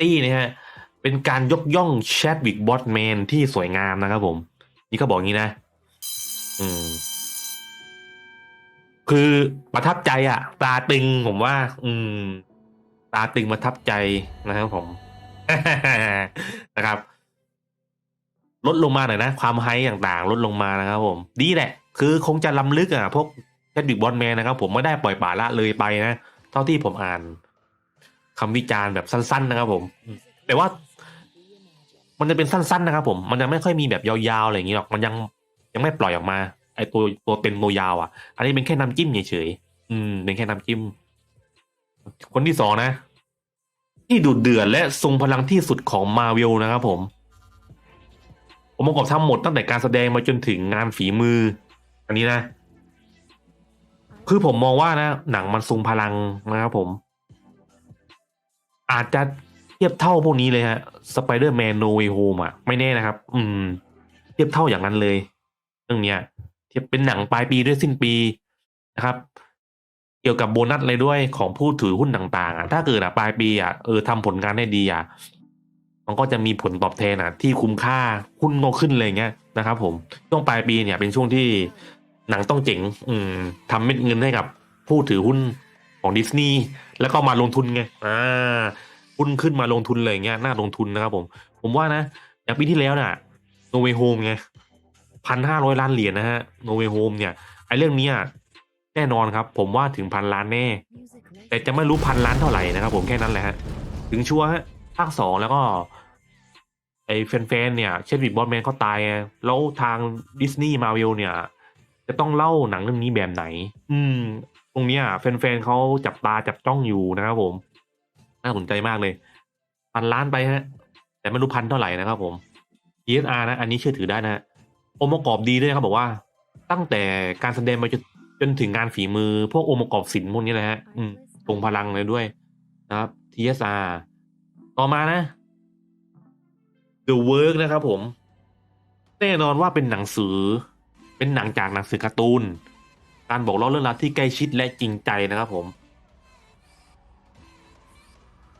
ตี้นะฮะเป็นการยกย่องแชดวิกบอสแมนที่สวยงามนะครับผม นี่เขาบอกงี้นะ อืม คือประทับใจอะตาตึงผมว่า อืม ตาตึงประทับใจนะครับผมนะครับลดลงมาหน่อยนะ ความไฮต่างๆ ลดลงมานะครับผม ดีแหละ คือคงจะล้ำลึกอะพวกแคดบิกบอลแมนนะครับผมไม่ได้ปล่อยป่าละเลยไปนะ เท่าที่ผมอ่าน คำวิจารณ์แบบสั้น ๆ นะครับผม แต่ว่ามันจะเป็นสั้น ๆ นะครับผม มันจะไม่ค่อยมีแบบยาวๆอะไรอย่างนี้หรอก มันยังยังไม่ปล่อยออกมา ไอตัวตัวเต็มตัวยาวอะ อันนี้เป็นแค่น้ำจิ้มเฉยๆ อืม เป็นแค่น้ำจิ้ม คนที่สองนะ ที่ดุเดือดและทรงพลังที่สุดของมาเวลนะครับผม องค์ประกอบทั้งหมดตั้งแต่การแสดงมาจนถึงงานฝีมือ อันนี้นะ คือผมมองว่านะ หนังมันทรงพลังนะครับผม อาจจะเทียบเท่าพวกนี้เลยฮะสไปเดอร์แมนโนเวโฮมอะไม่แน่นะครับ อืม เทียบเท่าอย่างนั้นเลย เรื่องเนี้ย เทียบเป็นหนังปลายปีด้วยสิ้นปีนะครับ เกี่ยวกับโบนัสอะไรด้วยของผู้ถือหุ้นต่าง ๆ อะ ถ้าเกิดอะปลายปีอะเออทำผลงานได้ดีอะมันก็จะมีผลตอบแทนอะ ที่คุ้มค่าหุ้นก็ขึ้นเลยเงี้ยนะครับ ผมช่วงปลายปีเนี่ย เป็นช่วงที่หนังต้องเจ๋ง อืมทำเม็ดเงินให้กับผู้ถือหุ้น ของดิสนีย์แล้วก็มาลงทุนไงอ่าหุ้นขึ้นมาลงทุนเลยเงี้ยน่าลงทุนนะครับผม ผมว่านะอย่างปีที่แล้วน่ะโนเวโฮมไงพันห้าร้อยล้านเหรียญนะฮะโนเวโฮมเนี่ยไอ้เรื่องนี้แน่นอนครับ ผมว่าถึงพันล้านแน่ แต่จะไม่รู้พันล้านเท่าไหร่นะครับ ผมแค่นั้นแหละฮะถึงชัวร์ฮะภาคสองแล้วก็ ไอ้แฟนๆเนี่ย เช่นวิดบอลแมนเขาตายแล้วทางดิสนีย์มาวิลเนี่ย จะต้องเล่าหนังเรื่องนี้แบบไหน อืม รงนี้แฟนๆเขาจับตาจับจ้องอยู่นะครับผม น่าสนใจมากเลย พันล้านไปฮะ แต่ไม่รู้พันเท่าไหร่นะครับผม ESR นะ อันนี้เชื่อถือได้นะฮะองค์ประกอบดีด้วยครับบอกว่า ตั้งแต่การแสดงมาจนจนถึงงานฝีมือ พวกองค์ประกอบศิลป์พวกนี้แหละฮะอืมตรงพลังเลยด้วยนะครับ TSR ต่อมานะ The Work นะครับผม แน่นอนว่าเป็นหนังสือ เป็นหนังจากหนังสือการ์ตูน การบอกเล่าเรื่องราวที่ใกล้ชิดและจริงใจนะครับผม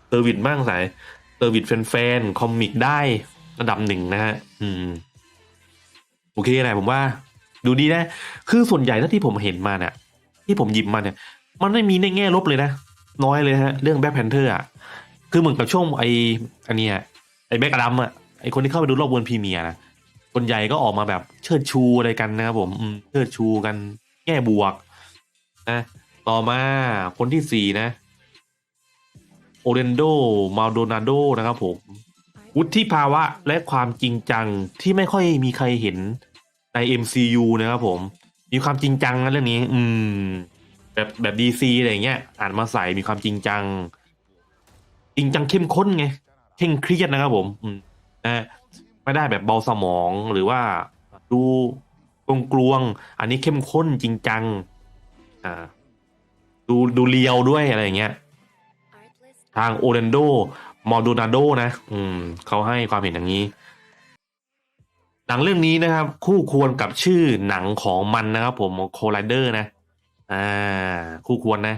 เซอร์วิสมั่งสายเซอร์วิสแฟนๆคอมิกได้ระดับหนึ่งนะฮะอืมโอเคแหละผมว่า ดูดีนะ คือส่วนใหญ่ถ้าที่ผมเห็นมาเนี่ยที่ผมหยิบมาเนี่ย มันไม่มีในแง่ลบเลยนะ น้อยเลยฮะ เรื่องแบ็คแพนเทอร์อะคือเหมือนกับช่วงไออันนี้ไอแบ็คดัมอะไอคนที่เข้าไปดูรอบวนพรีเมียร์นะส่วนใหญ่ก็ออกมาแบบเชิดชูอะไรกันนะครับผมเชิดชูกัน แง่บวกนะต่อมาคนที่สี่นะโอเรนโดมาโดนาโดนะครับผมวุฒิภาวะและความจริงจังที่ไม่ค่อยมีใครเห็นใน MCU นะครับผม มีความจริงจังนะเรื่องนี้ อืม แบบแบบดีซีอะไรเงี้ยอ่านมาใส่มีความจริงจัง จริงจังเข้มข้นไงเคร่งเครียดนะครับผม อืมนะไม่ได้แบบเบาสมองหรือว่าดู กลวงๆอันนี้เข้มข้นจริงจังอ่าดูดูเลียวด้วยอะไรอย่างเงี้ยทางโอเรนโดมอลโดนาโดนะ อืมเขาให้ความเห็นอย่างนี้ หนังเรื่องนี้นะครับ คู่ควรกับชื่อหนังของมันนะครับ ผมโคไลเดอร์นะ อ่า คู่ควรนะ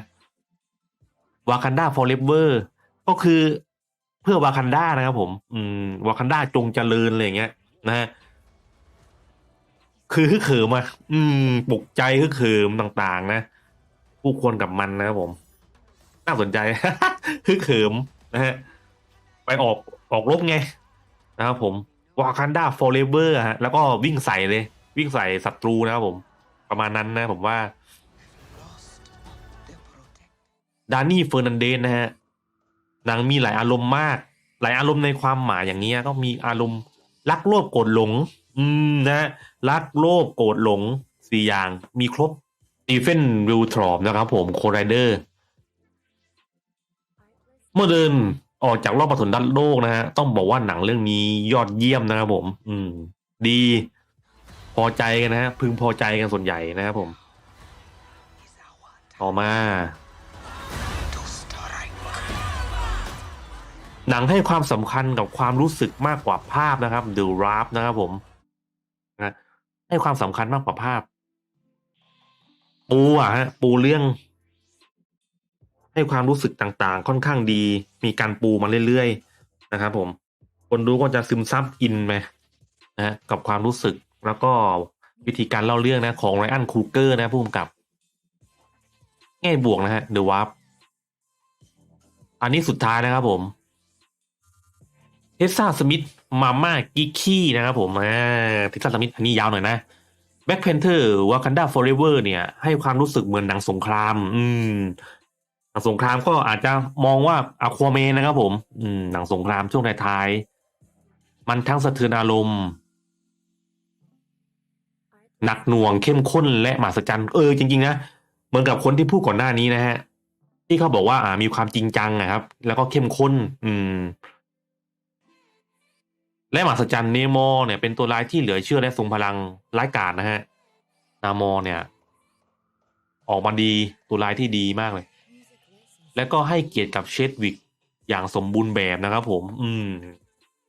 วากันดาฟอร์เรเวอร์ก็คือเพื่อวากันดานะครับผม อืมวากันดาจงเจริญอะไรอย่างเงี้ย นะฮะ คือฮึกเหิมอะอืมปลุกใจฮึกเหิมต่างๆ นะคู่ควรกับมันนะครับผม น่าสนใจฮึกเหิมนะฮะไปออกออกรบไงนะครับผมวากันดาฟอร์เรเวอร์ฮะแล้วก็วิ่งใส่เลย วิ่งใส่ศัตรูนะครับผม ประมาณนั้นนะผมว่าดานี่เฟอร์นันเดสนะฮะนังมีหลายอารมณ์มาก หลายอารมณ์ในความหมายอย่างเงี้ก็มีอารมณ์รักโลภโกรธหลง อืมนะฮะรักโลภโกรธหลงสี่อย่างมีครบสตีเฟนวิลทรอมนะครับผมโคไรเดอร์ เมื่อเดินออกจากรอบปฐมด้านโลกนะฮะต้องบอกว่าหนังเรื่องนี้ยอดเยี่ยมนะครับผม อืม ดี พอใจกันนะฮะพึงพอใจกันส่วนใหญ่นะครับผม ต่อมา หนังให้ความสำคัญกับความรู้สึกมากกว่าภาพนะครับ The Raft นะครับผม นะให้ความสำคัญมากกว่าภาพ ปูอะฮะ ปูเรื่อง ให้ความรู้สึกต่างๆ ค่อนข้างดี มีการปูมาเรื่อยๆนะครับผม คนดูก็จะซึมซับอินไปนะฮะกับความรู้สึกแล้วก็วิธีการเล่าเรื่องนะ ของไรอันคูเกอร์นะผู้กำกับ แง่บวกนะฮะเดอะวาร์ปอันนี้สุดท้ายนะครับผมเทสซาสมิธ มาม่ากิกกี้นะครับผมอ่าเทสซาสมิธอันนี้ยาวหน่อยนะแบ็คเพนเทอร์วากันดาฟอร์เรเวอร์เนี่ย ให้ความรู้สึกเหมือนหนังสงคราม อืมหนังสงครามก็อาจจะมองว่าอะควาเมนนะครับผม อืม หนังสงครามช่วงท้ายๆมันทั้งสะเทือนอารมณ์หนักหน่วงเข้มข้นและมหัศจรรย์เออจริงๆนะเหมือนกับคนที่พูดก่อนหน้านี้นะฮะ ที่เขาบอกว่า อ่ามีความจริงจังนะครับ แล้วก็เข้มข้น อืม และมหัศจรรย์เนโมอเนี่ยเป็นตัวร้ายที่เหลือเชื่อและทรงพลังร้ายกาจนะฮะนามอเนี่ย ออกมาดีตัวร้ายที่ดีมากเลย แล้วก็ให้เกียรติกับเชดวิกอย่างสมบูรณ์แบบนะครับผม อืม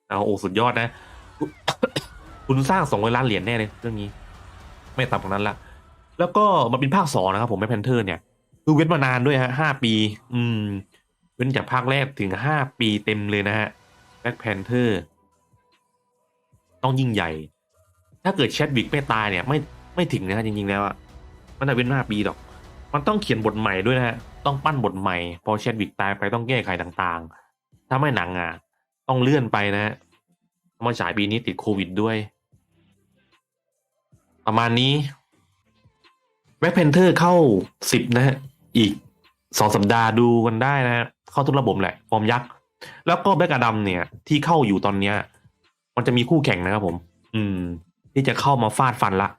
เอาโอ้สุดยอดนะ คุณสร้างสองร้อยล้านเหรียญแน่เลยเรื่องนี้ ไม่ต่ำกว่านั้นละแล้วก็มันเป็นภาคสองนะครับผมแม่แพนเทอร์เนี่ยคือเว้นมานานด้วยฮะห้าปี อืม เว้นจากภาคแรกถึงห้าปีเต็มเลยนะฮะแบ็คแพนเทอร์ ต้องยิ่งใหญ่ ถ้าเกิดแชดวิกไม่ตายเนี่ยไม่ไม่ถึงนะฮะจริงๆแล้วอะมันจะเว้นหน้าปีหรอก มันต้องเขียนบทใหม่ด้วยนะฮะต้องปั้นบทใหม่ พอแชดวิกตายไปต้องแก้ไขต่างๆ ถ้าไม่หนังอะต้องเลื่อนไปนะฮะมาฉายปีนี้ติดโควิดด้วย ประมาณนี้แบ็คเพนเทอร์เข้าสิบนะฮะอีกสองสัปดาห์ดูกันได้นะฮะเข้าทุกระบบแหละฟอร์มยักษ์ แล้วก็แบ็กอดัมเนี่ย ที่เข้าอยู่ตอนเนี้ย มันจะมีคู่แข่งนะครับผม อืม ที่จะเข้ามาฟาดฟันละ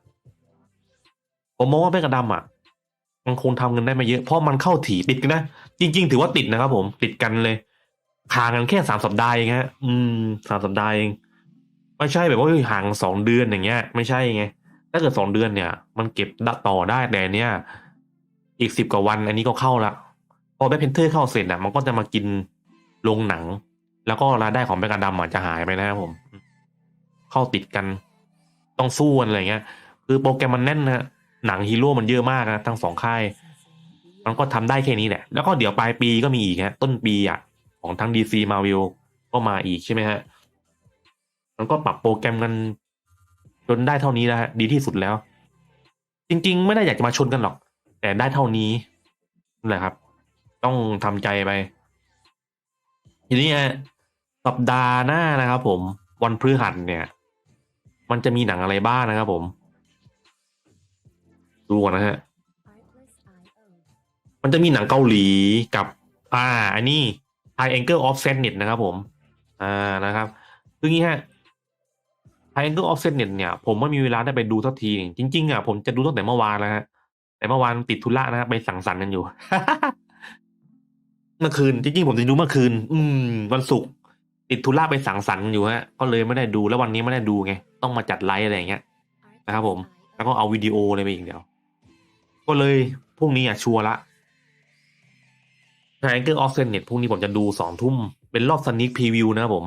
ผมมองว่าแบ็กอดัมอะ มันคงทำเงินได้ไม่เยอะ เพราะมันเข้าถี่ติดกันนะ จริง ๆ ถือว่าติดนะครับผม ติดกันเลยห่างกันแค่สามสัปดาห์เองฮะ อืมสามสัปดาห์เอง ไม่ใช่แบบว่าห่างสองเดือนอย่างเงี้ย ไม่ใช่ไง ถ้าเกิดสองเดือนเนี่ย มันเก็บต่อได้แต่เนี้ยอีกสิบกว่าวัน อันนี้ก็เข้าละพอแบ็คเพนเทอร์เข้าเสร็จอะ มันก็จะมากินโรงหนัง แล้วก็รายได้ของแบ็กอดัมอาจจะหายไปนะครับผม เข้าติดกัน ต้องสู้กันอะไรเงี้ย คือโปรแกรมมันแน่นนะหนังฮีโร่มันเยอะมากนะทั้งสองค่าย มันก็ทำได้แค่นี้แหละ แล้วก็เดี๋ยวปลายปีก็มีอีกฮะ ต้นปีอะของทั้งดีซีมาวิลก็มาอีกใช่ไหมฮะ มันก็ปรับโปรแกรมกันจนได้เท่านี้แล้วฮะ ดีที่สุดแล้ว จริง ๆ ไม่ได้อยากจะมาชนกันหรอก แต่ได้เท่านี้นั่นแหละครับ ต้องทำใจไป ทีนี้ฮะสัปดาห์หน้านะครับผมวันพฤหัสเนี่ย มันจะมีหนังอะไรบ้างนะครับผม ดูก่อนนะฮะ มันจะมีหนังเกาหลีกับ อ่า อันนี้ High Angle of Sadness นะครับผม อ่านะครับ คืองี้ฮะ High Angle of Sadness เนี่ย ผมไม่มีเวลาได้ไปดูสักที จริง ๆอะผมจะดูตั้งแต่เมื่อวานแล้วฮะ แต่เมื่อวานติดธุระนะฮะไปสังสรรค์กันอยู่ เมื่อคืน จริงๆผมจะดูเมื่อคืน อืม วันศุกร์ ติดธุระไปสังสรรค์อยู่ฮะก็เลยไม่ได้ดูแล้ววันนี้ไม่ได้ดูไงต้องมาจัดไลฟ์อะไรอย่างเงี้ยนะครับผมแล้วก็เอาวิดีโอเลยไปอีกเดียว ก็เลยพรุ่งนี้อะชัวร์ละ Triangle of Sadness พรุ่งนี้ผมจะดูสองทุ่มเป็นรอบสนิ k พรีวิวนะครับผม